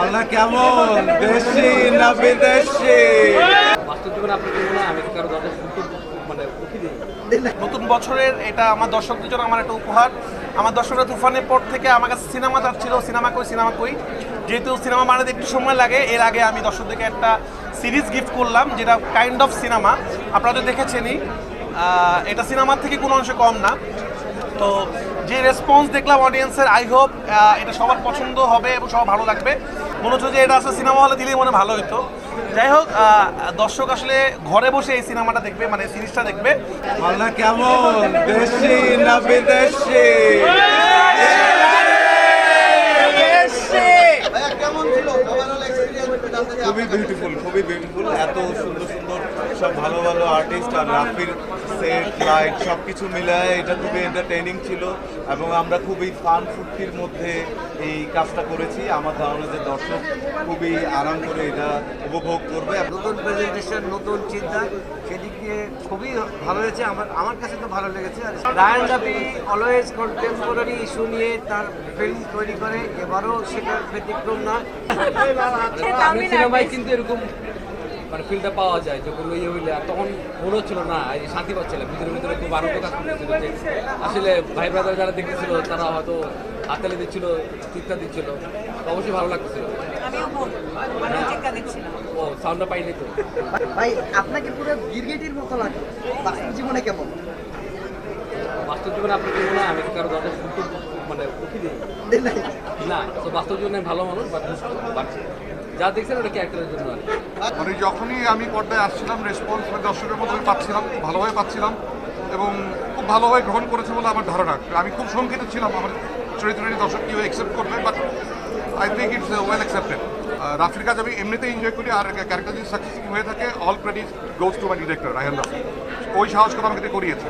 মাল্লা কেমন? দেশি না বিদেশি? মনে নতুন বছরের এটা আমার দর্শকদের জন্য আমার একটা উপহার। আমার দর্শকরা তুফানের পর থেকে আমার কাছে সিনেমা যাচ্ছিল সিনেমা কই সিনেমা কই? যেহেতু সিনেমা বানাতে একটু সময় লাগে এর আগে আমি দর্শকদেরকে একটা সিরিজ গিফট করলাম যেটা কাইন্ড অফ সিনেমা। আপনারা তো দেখেছেনই এটা সিনেমার থেকে কোনো অংশে কম না। তো যে রেসপন্স দেখলাম অডিয়েন্সের আই হোপ এটা সবার পছন্দ হবে এবং সবার ভালো লাগবে। মনে হচ্ছে যে এটা আসলে সিনেমা হলে দিলেই মনে ভালো হতো যাই হোক আহ, দর্শক আসলে ঘরে বসে এই সিনেমাটা দেখবে মানে সিরিজটা দেখবে। বাংলা কেমন? দেশি না বিদেশি? খুবই বিউটিফুল খুবই বিউটিফুল এত সুন্দর সুন্দর সব ভালো ভালো আর্টিস্ট আর রাফির সেট লাইট সব কিছু মিলায় এটা খুবই এন্টারটেইনিং ছিল এবং আমরা খুবই ফান ফুর্তির মধ্যে এই কাজটা করেছি। আমার ধারণা যে দর্শক খুবই আরাম করে এটা উপভোগ করবে। নতুন প্রেজেন্টেশন নতুন চিন্তা সেদিক দিয়ে খুবই ভালো হয়েছে আমার আমার কাছে তো ভালো লেগেছে। আর Rayan Rafi always contemporary issue নিয়ে তার ফিল্ম তৈরি করে। এবারও সেটা ব্যতিক্রম না আমি সিনেমায় কিন্তু এরকম মানে ফিলটা পাওয়া যায় যে কোনো ইয়ে হইলে আর তখন মনে হচ্ছিল না এই শান্তি পাচ্ছিলাম ভিতরে ভিতরে খুব আনন্দ কাজ করতেছিল যে আসলে ভাই ব্রাদার যারা দেখতেছিল তারা হয়তো হাততালি দিচ্ছিল চিৎকার দিচ্ছিল। অবশ্যই ভালো লাগতেছিল। দিচ্ছিলাম। ও সাউন্ডটা পাইনি তো। ভাই আপনাকে পুরো গিরগিটির মতো লাগে। বাস্তব জীবনে কেমন? বাস্তব জীবনে আপনার আমি কারও দরজা শুনতে মানে উঠি দিই দেন নাই। না তো বাস্তব জীবনে ভালো মানুষ যা দেখছেন ওটা ক্যারেক্টারের জন্য মানে যখনই আমি পর্দায় আসছিলাম রেসপন্স দর্শকের মতো পাচ্ছিলাম, ভালোভাবে পাচ্ছিলাম এবং খুব ভালোভাবে গ্রহণ করেছে বলে আমার ধারণা। আমি খুব শঙ্কিত ছিলাম আমার চরিত্রটি দর্শক কীভাবে অ্যাকসেপ্ট করবে but I think it's well accepted রাফির কাজ আমি এমনিতেই এনজয় করি, আর ক্যারেক্টার যদি সাকসেসফুল হয়ে থাকে all credit goes to my director Raihan ওই সাহস করে আমাকে করিয়েছে।